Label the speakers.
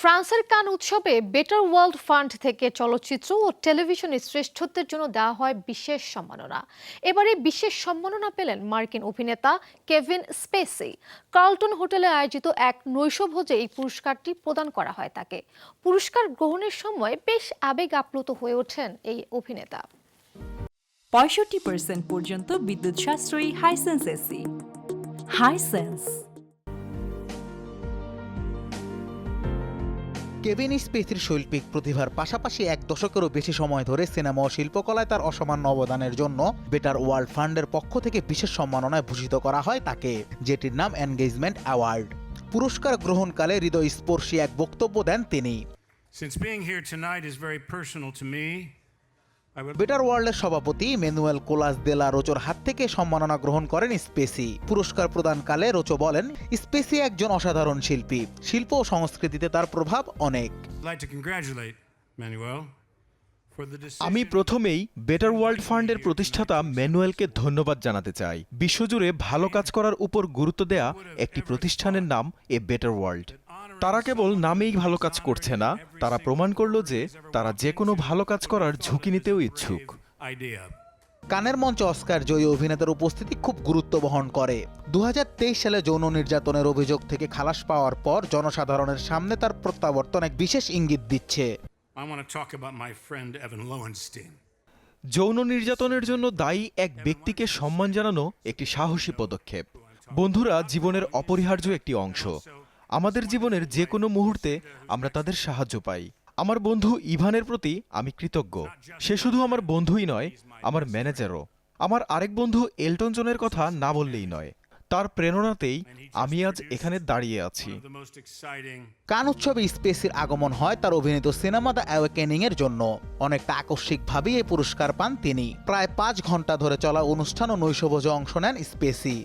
Speaker 1: ফ্রান্সের কান উৎসবে বেটার ওয়ার্ল্ড ফান্ড থেকে চলচ্চিত্র ও টেলিভিশনের শ্রেষ্ঠত্বের জন্য দেওয়া হয় বিশেষ সম্মাননা। এবারে বিশেষ সম্মাননা পেলেন মার্কিন অভিনেতা কেভিন স্পেসি কার্লটন হোটেলে আয়োজিত এক নৈশভোজে এই পুরস্কারটি প্রদান করা হয় তাকে। পুরস্কার গ্রহণের সময় বেশ আবেগ আপ্লুত হয়ে ওঠেন এই অভিনেতা।
Speaker 2: পঁয়ষট্টি পার্সেন্ট পর্যন্ত বিদ্যুৎ সাশ্রয়ী হাইসেন্স এসি হাইসেন্স
Speaker 3: কেভিন স্পেসির শৈল্পিক প্রতিভার পাশাপাশি এক দশকেরও বেশি সময় ধরে সিনেমা ও শিল্পকলায় তার অসামান্য অবদানের জন্য বেটার ওয়ার্ল্ড ফান্ডের পক্ষ থেকে বিশেষ সম্মাননায় ভূষিত করা হয় তাকে যেটির নাম এনগেজমেন্ট অ্যাওয়ার্ড পুরস্কার গ্রহণকালে হৃদয়স্পর্শী এক বক্তব্য দেন তিনি।
Speaker 4: Since being here tonight is very personal to me,
Speaker 3: better ওয়ার্ল্ডের সভাপতি ম্যানুয়েল কোলাস দেলা রোচোর হাত থেকে সম্মাননা গ্রহণ করেন স্পেসি। পুরস্কার প্রদানকালে রোচো বলেন স্পেসি একজন অসাধারণ শিল্পী। শিল্প ও সংস্কৃতিতে তার প্রভাব অনেক.
Speaker 5: আমি প্রথমেই বেটার ওয়ার্ল্ড ফান্ডের প্রতিষ্ঠাতা ম্যানুয়েলকে ধন্যবাদ জানাতে চাই। বিশ্বজুড়ে ভালো কাজ করার উপর গুরুত্ব দেয়া একটি প্রতিষ্ঠানের নাম এ বেটার ওয়ার্ল্ড। তারা কেবল নামেই ভালো কাজ করছে না তারা প্রমাণ করল যে তারা যে কোনো ভালো কাজ করার ঝুঁকি নিতেও ইচ্ছুক।
Speaker 3: কানের মঞ্চে অস্কার জয়ী অভিনেতার উপস্থিতি খুব গুরুত্ব বহন করে। দু হাজার তেইশ সালে যৌন নির্যাতনের অভিযোগ থেকে খালাস পাওয়ার পর জনসাধারণের সামনে তার প্রত্যাবর্তন এক বিশেষ ইঙ্গিত দিচ্ছে.
Speaker 5: যৌন নির্যাতনের জন্য দায়ী এক ব্যক্তিকে সম্মান জানানো একটি সাহসী পদক্ষেপ। বন্ধুরা জীবনের অপরিহার্য একটি অংশ। আমাদের জীবনের যে কোনো মুহূর্তে আমরা তাদের সাহায্য পাই। আমার বন্ধু ইভানের প্রতি আমি কৃতজ্ঞ। সে শুধু আমার বন্ধুই নয়, আমার ম্যানেজারও। আমার আরেক বন্ধু এলটন জনের কথা না বললেই নয়। তার প্রেরণাতেই আমি আজ এখানে দাঁড়িয়ে আছি।
Speaker 3: কান উৎসবে স্পেসির আগমন হয় তার অভিনীত সিনেমা দ্য অ্যাওয়েকেনিং এর জন্য। অনেকটা আকস্মিকভাবেই এই পুরস্কার পান তিনি। প্রায় পাঁচ ঘণ্টা ধরে চলা অনুষ্ঠান ও নৈশভোজে অংশ নেন Spacey.